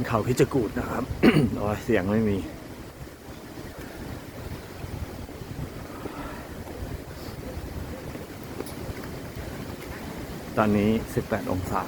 ขึ้นเขาพิจกูดนะครับโอ้ยเสียงไม่มี ตอนนี้ 18 องศา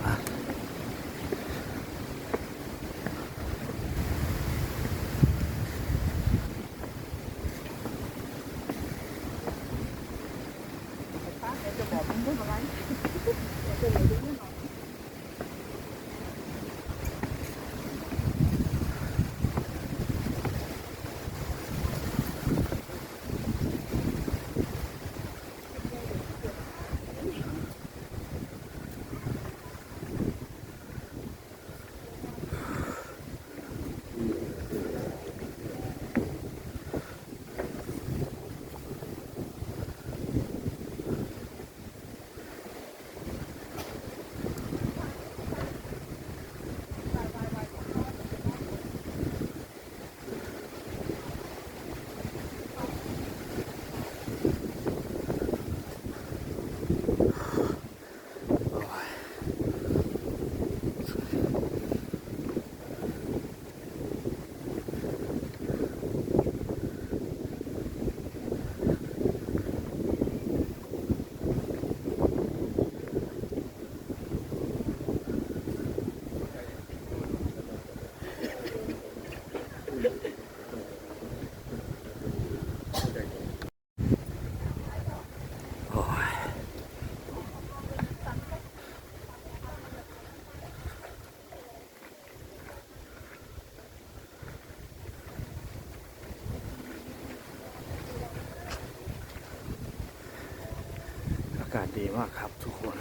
ดีมากครับทุกคน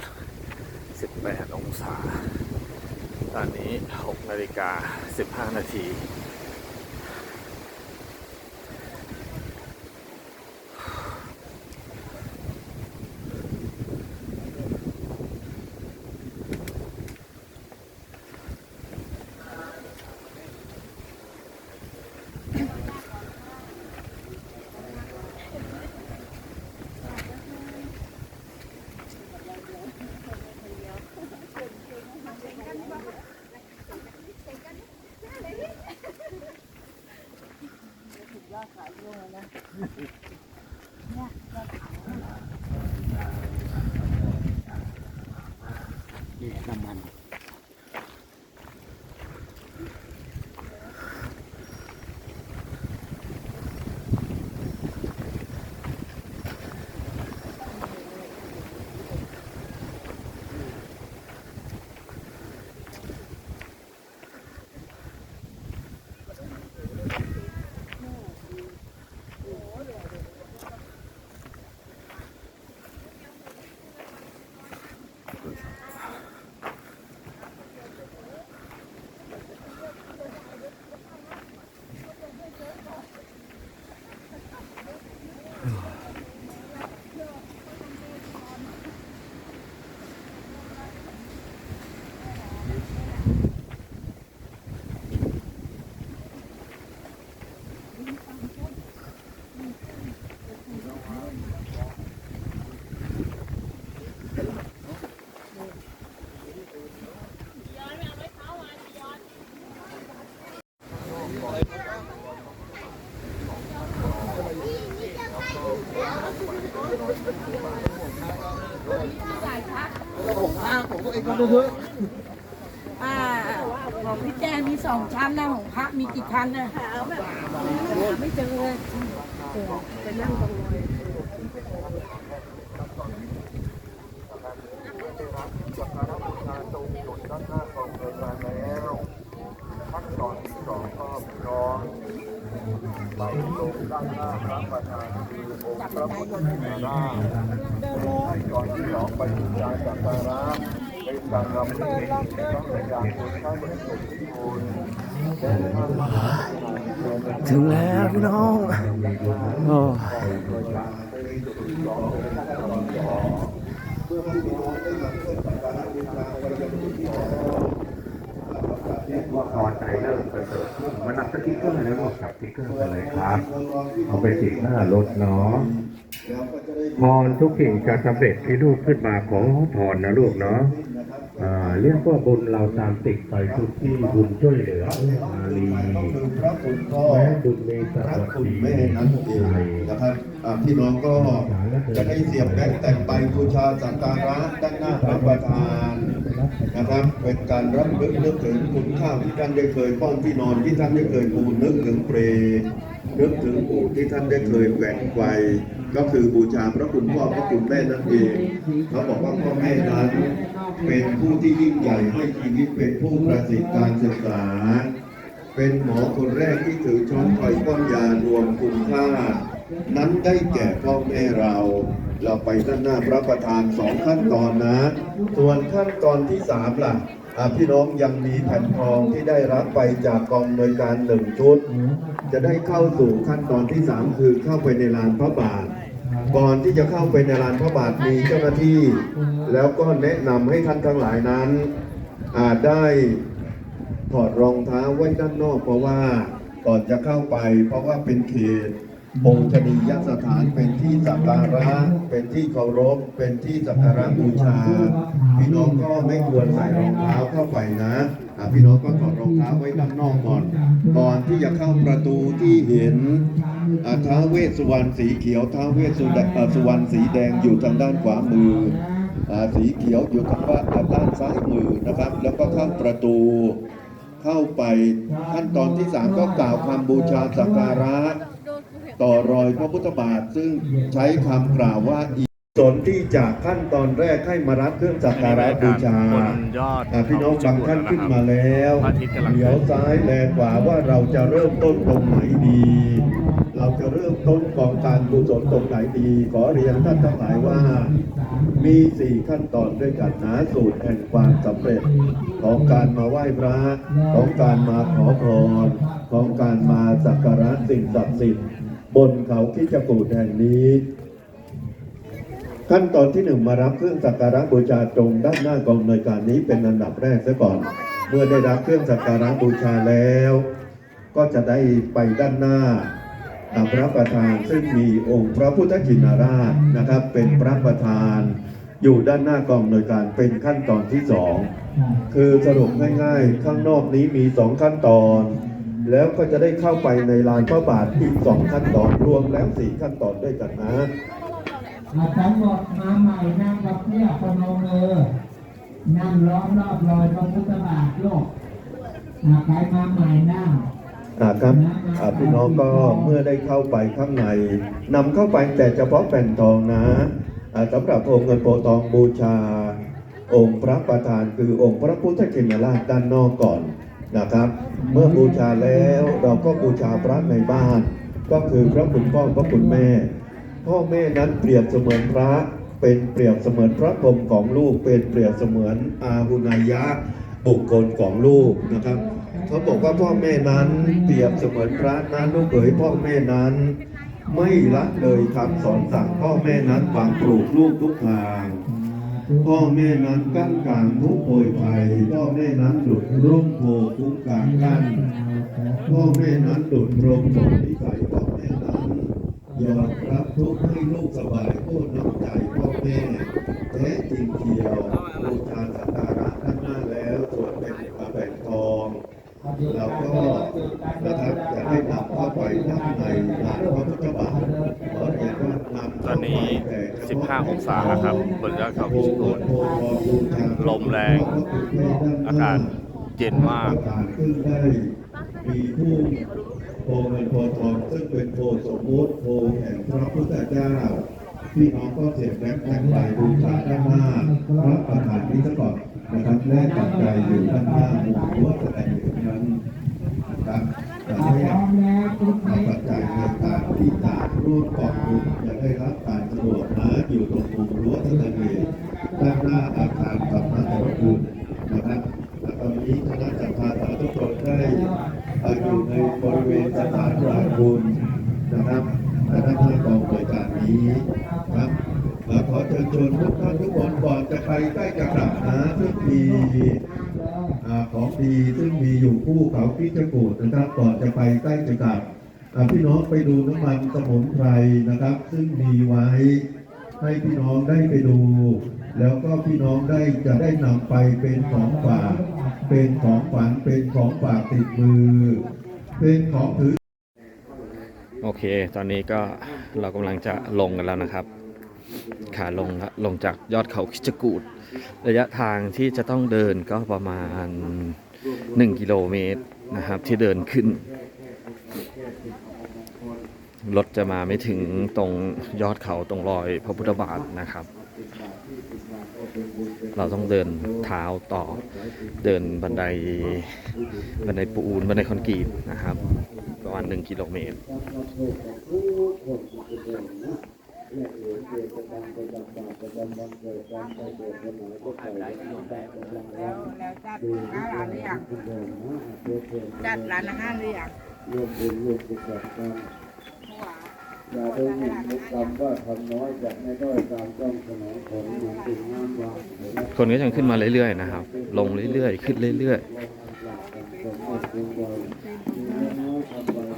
18 องศา ตอนนี้ 6 นาฬิกา 15 นาที อ่าของพี่แจ้มีสองชั้นนะของพระมีกี่ชั้นนะหาแบบไม่เจอเลยเจอจะนั่งตรงเลย ขั้นตอนที่สองก็พี่น้องไปลงด้านหน้าพระประธานคือองค์พระพุทธชินราชขั้นตอนที่สองไปบูชาสักการะเป็นการรำลึกพระพยาคุณพระบริ สุทธิ์ที่คุณและพระมหาถึงแล้วพี่น้องโอ้ยว่าพอใจเริ่มเกิดมันนับสติ๊กเกอร์แล้วบอกจับสติ๊กเกอร์กันเลยครับ เอาไปติดหน้ารถเนาะพรทุกสิ่งจะสำเร็จที่ลูกขึ้นมาขอพรนะลูกเนาะ เรียกว่าบุญเราตามติดไปทุกที่บุญช่วยเหลือเอื้ออารีแม้บุญมีสพระวัสคุณดีแม่นั่นเองนะครับพี่น้องก็จะได้เสียบแบงแต่งใบบูชาสักการะด้านหน้าพระประธานนะครับเป็นการรับลึกนึกถึงคุณข้าวที่ท่านได้เคยป้อนที่นอนที่ท่านได้เคยปูนึกถึงเปรย์ นึกถึงปู่ที่ท่านได้เคยแหวนไกวก็คือบูชาพระคุณพ่อพระคุณแม่นั่นเองเขาบอกว่าพ่อแม่นั้นเป็นผู้ที่ยิ่งใหญ่ให้ชีวิตเป็นผู้ประสิทธิ์การศึกษา เป็นหมอคนแรกที่ถือช้อนคอยป้อนยารวมคุณค่า นั้นได้แก่พ่อแม่เรา เราไปด้านหน้าพระประธานสองขั้นตอนนะ ส่วนขั้นตอนที่สามล่ะ พี่น้องยังมีแผ่นทองที่ได้รับไปจากกองโดยการหนึ่งชุด จะได้เข้าสู่ขั้นตอนที่สามคือเข้าไปในลานพระบาท ก่อนที่จะเข้าไปในลานพระบาทมีเจ้าหน้าที่ แล้วก็แนะนำให้ท่านทั้งหลายนั้นอาจได้ถอดรองเท้าไว้ด้านนอกเพราะว่าก่อนจะเข้าไปเพราะว่าเป็นเขต องค์ชนียสถานเป็นที่สักการะ เป็นที่เคารพ เป็นที่สักการะบูชา พี่น้องก็ไม่ควรใส่รองเท้าเข้าไปนะอะพี่น้องก็ถอดรองเท้าไว้ด้านนอกก่อน ก่อนที่จะเข้าประตูที่เห็นอะท้าวเวสสุวรรณสีเขียวท้าวเวสสุดอะสุวรรณสีแดงอยู่ทางด้านขวามืออ่าสีเขียวอยู่ทางด้านซ้ายมือนะครับ แล้วก็เข้าประตูเข้าไปขั้นตอนที่สามก็กล่าวคำบูชาสักการะ ต่อรอยพระพุทธบาท ซึ่งใช้คำกล่าวว่าอีสนที่จากขั้นตอนแรกให้มารับเครื่องสักการะบูชาบนยอดอ่พี่น้องบางท่านขึ้นมาแล้วพระอาทิตย์กำลังเดี๋ยวซ้ายแลขวาว่าเราจะเริ่มต้นตรงไหนดี เราจะเริ่มต้นกองการกุศลตรงไหนดี ขอเรียนท่านทั้งหลายว่า มีสี่ขั้นตอนด้วยกันนะสูตรแห่งความสำเร็จ ของการมาไหว้พระของการมาขอพรของการมาสักการะสิ่งศักดิ์สิทธิ์ บนเขาคิจกูฏแห่งนี้ ขั้นตอนที่หนึ่งมารับเครื่องสักการะบูชาตรงด้านหน้ากองหน่วยการนี้เป็นอันดับแรกซะก่อน เมื่อได้รับเครื่องสักการะบูชาแล้ว ก็จะได้ไปด้านหน้าอ่าพระประธานซึ่งมีองค์พระพุทธชินราชนะครับ เป็นพระประธานอยู่ด้านหน้ากองหน่วยการเป็นขั้นตอนที่สองคือสรุปง่ายๆ ข้างนอกนี้มีสองขั้นตอน แล้วก็จะได้เข้าไปในลานพระบาทอีกสองขั้นตอนรวมแล้วสี่ขั้นตอนด้วยกันนะอาทั้งหมดมาใหม่นั่งกับเพียพนมมือนั่งล้อมรอบรอยพระพุทธบาทโลกอาใครมาใหม่นั่งอ่าครับอ่าพี่น้องก็เมื่อได้เข้าไปข้างในนำเข้าไปแต่เฉพาะแผ่นทองนะอ่าสำหรับองค์เงินโปทองบูชา องค์พระประธานคือองค์พระพุทธชินราชด้านนอกก่อน นะครับ เมื่อบูชาแล้วเราก็บูชาพระในบ้าน ก็คือพระคุณพ่อพระคุณแม่ พ่อแม่นั้นเปรียบเสมือนพระ เป็นเปรียบเสมือนพระพรหมของลูก เป็นเปรียบเสมือนอาหุนายะบุคคลของลูกนะครับเขาบอกว่าพ่อแม่นั้นเปรียบเสมือนพระนั้นลูกเอ๋ยพ่อแม่นั้นไม่ละเลยคำสอนสั่งพ่อแม่นั้นฝังปลูกลูกทุกทาง พ่อแม่นั้นกั้นกลางทุกโพยภัยพ่อแม่นั้นดุดร่มโพทุกกลางกั้นพ่อแม่นั้นดุดโรงสอนนิสัยพ่อแม่นั้นยอมรับทุกให้ลูกสบายโอ้น้ำใจพ่อแม่แท้จริงเทียวบูชาสักการะท่านหน้าแล้วสวนเป็นอาแบ่งทองเราก็นะครับจะได้นำเข้าไปด้านในลานพระพุทธบาท ตอนนี้ 15 องศาครับ บนยอดเขาพิชิตกูฏลมแรง อากาศเย็นมากขึ้นได้มีผู้โพเงินโพทองซึ่งเป็นโพสมมุติโพแห่งพระพุทธเจ้าพี่น้องก็เสียบแบงค์แบงค์ไปบูชาด้านหน้าพระประธานนี้ซะก่อนนะครับแลกปัจจัยอยู่ด้านหน้าหมู่รั้วแสดงอยู่นั้นนะครับแต่พไม่ร้อมแล้วจุดไฟปัจจัยในการที่จะ ร่วมกองทุนจะได้รับการสะดวกนะอยู่ตรงมุมรั้วที่นั่นเองด้านหน้าอาคารสำนักงานคุณนะครับและตอนนี้คณะจักรพรรดิทุกคนได้อยู่ในบริเวณสถานราบุญนะครับและด้านหน้ากองบริการนี้ครับขอเชิญชวนทุกท่านทุกคนก่อนจะไปใกล้จะกลับนะซึ่งมีของดีซึ่งมีอยู่คู่เขาพิจกูดนะครับก่อนจะไปใกล้จะกลับ พี่น้องไปดูน้ำมันสมุนไพรนะครับ ซึ่งมีไว้ ให้พี่น้องได้ไปดู แล้วก็พี่น้องได้จะได้นำไปเป็นของฝากเป็นของฝันเป็นของฝากติดมือ เป็นของถือโอเค ตอนนี้ก็เรากำลังจะลงกันแล้วนะครับ ขาลงละลงจากยอดเขาคิจกูดระยะทางที่จะต้องเดินก็ประมาณ 1 กิโลเมตรนะครับ ที่เดินขึ้น รถจะมาไม่ถึงตรงยอดเขาตรงรอยพระพุทธบาทนะครับ เราต้องเดินเท้าต่อเดินบันไดบันไดปูนบันไดคอนกรีตนะครับ ประมาณ1กิโลเมตรแล้วแล้วจัดร้านอาหารหรือยังจัดร้านอาหารหรือยัง อย่าได้ยินมุกคำว่าทำน้อยจะไม่ได้ตามต้องสนองผลมือนสิ่งงามวางคนก็ยังขึ้นมาเรื่อยๆนะครับ ลงเรื่อยๆ ขึ้นเรื่อยสมมติคุณบอยมีน้อยทำไป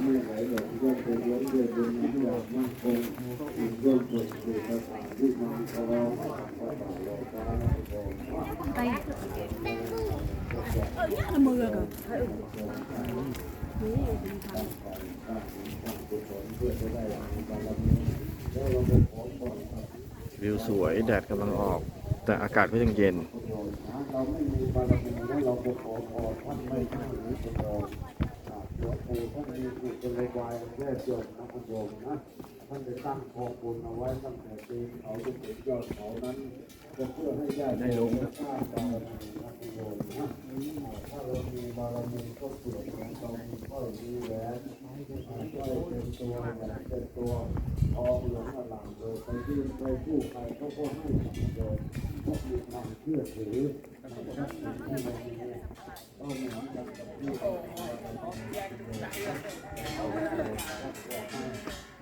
ไม่ไหลหลงย่อมเป็นล้มเดือดเป็นน้ำหยาบมั่นคงสิ่งร่วมสุขสู่ภาษาที่มันทะเลาะภาษาโลกาโลกาๆวิวสวยแดดกำลังออก แต่อากาศก็ยังเย็นเราไม่มีบารมีแล้วเราไปขอพรท่านไม่ให้หรือเป็นรองหลวงปู่ท่านมีจิตเป็นวายแย่โยมนะคุณโยมนะท่านได้ตั้งโคองบุญเอาไว้ตั้งแต่ปีนเขาจนถึงยอดเขานั้นก็เพื่อให้ญาติโยมได้สร้างบารมีนะคุณโยมนะถ้าเรามีบารมีก็เปลี่ยนของเรามีข้อยมีแหวนก้อยเป็นตัวแหวนเป็นตัวทองหลงอลามเลยไปยื่นไปผู้ใครเขาก็ให้คุณโยมเพราะมีความเชื่อถือในทรัพย์สินที่เรามีก็เหมือนกันกับที่เรา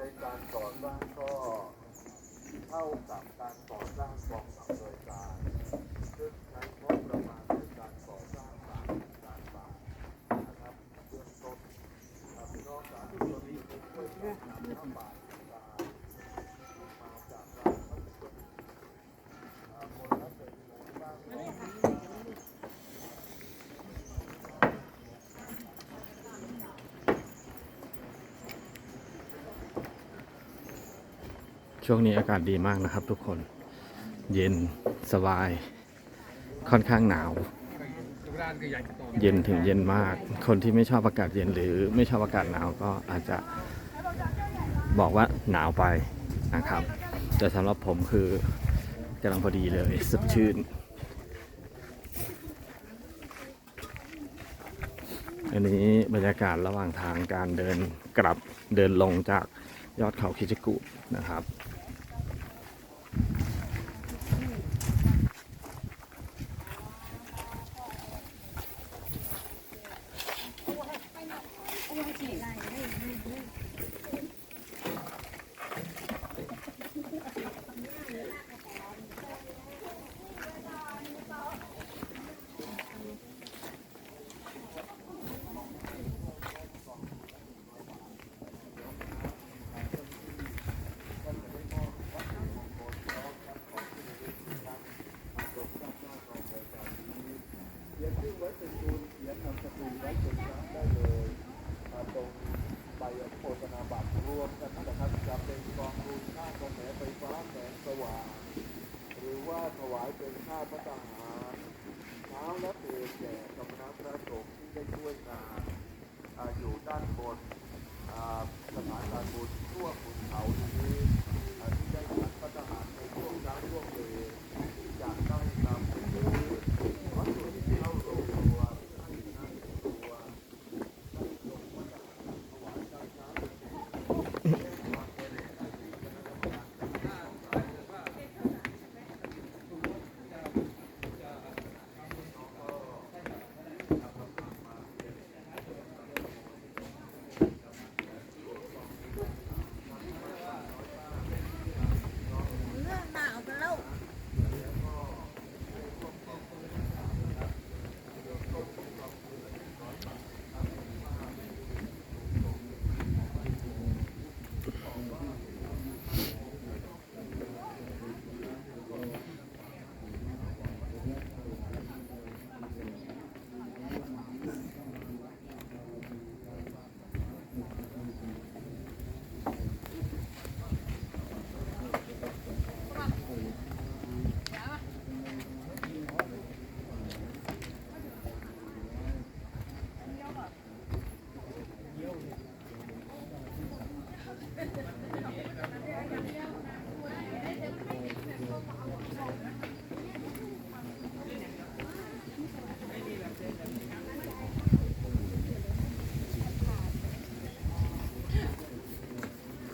ในการก่อสร้างก็เท่ากับการก่อสร้างกองทัพโดยการซึ่งใช้งบประมาณในการก่อสร้างสามล้านบาทนะครับเบื้องต้นครับพี่น้องสาธุชนที่ช่วยกันนำพระบาทมามาจากร้านพระพุทธรูปอ่าคนละเป็นหมู่บ้าน ช่วงนี้อากาศดีมากนะครับทุกคน เย็นสบาย ค่อนข้างหนาว เย็นถึงเย็นมาก คนที่ไม่ชอบอากาศเย็นหรือไม่ชอบอากาศหนาวก็อาจจะบอกว่าหนาวไปนะครับ แต่สำหรับผมคือกำลังพอดีเลยสดชื่นอันนี้บรรยากาศระหว่างทางการเดินกลับเดินลงจากยอดเขาคิจิกุนะครับ 僕はなんか。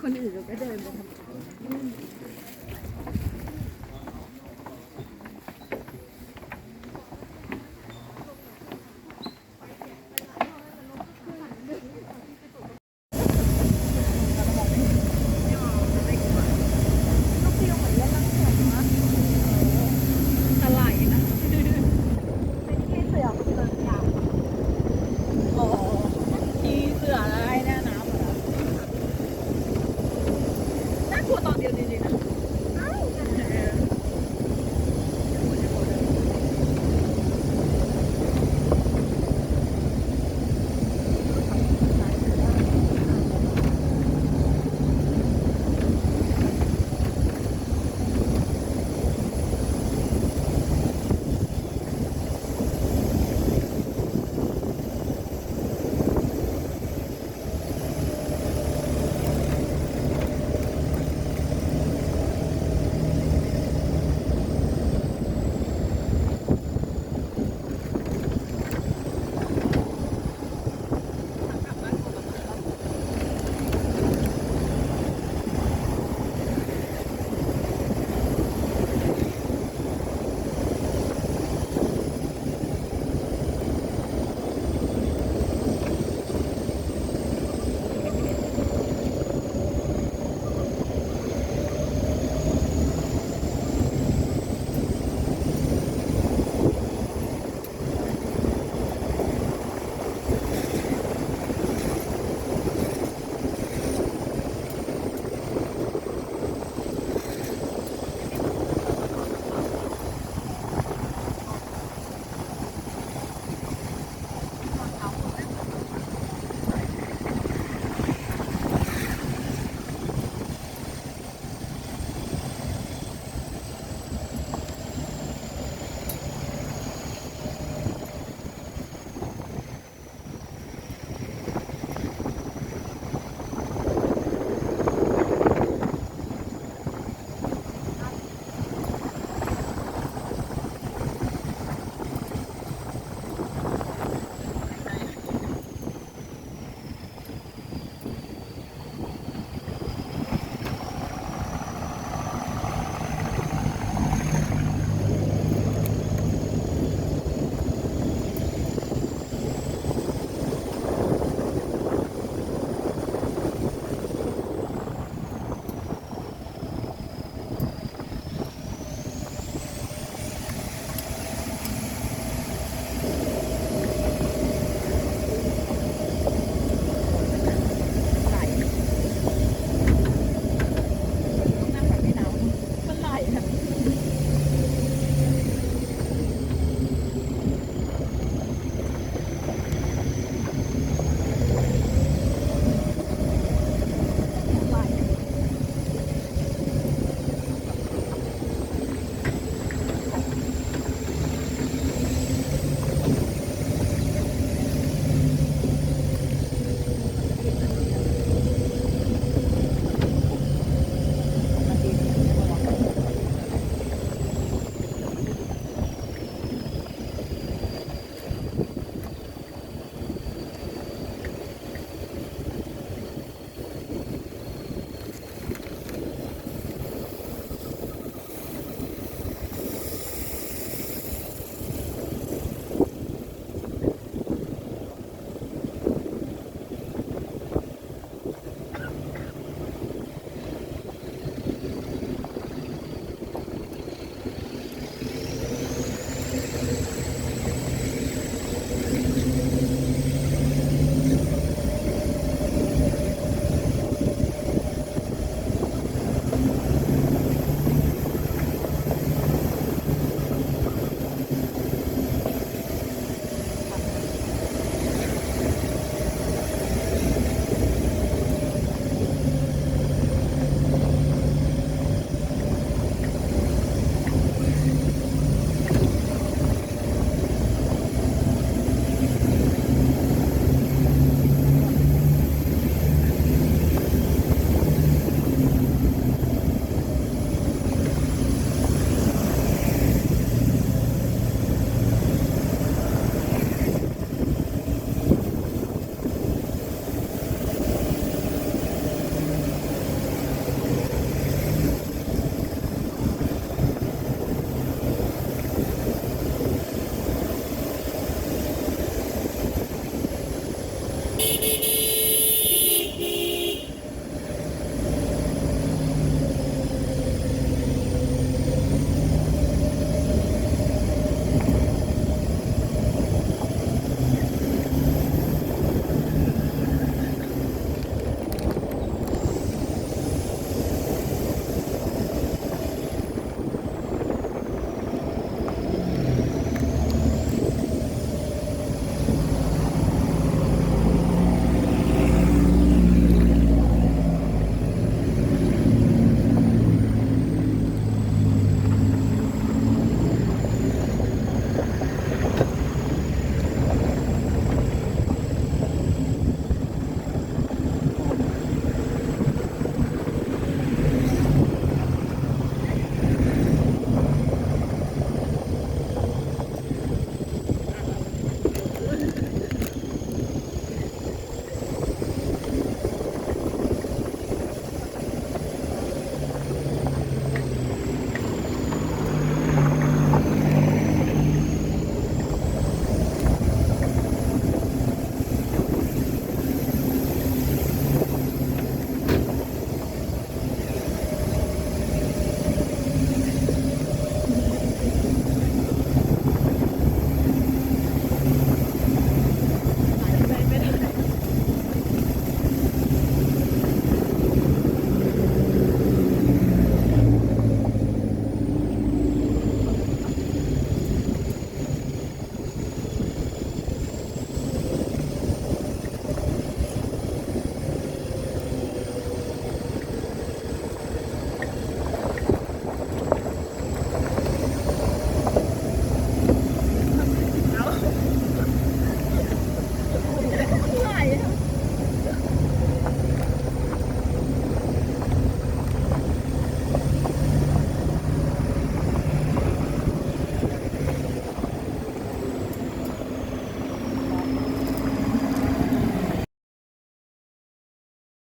คนอื่นเรา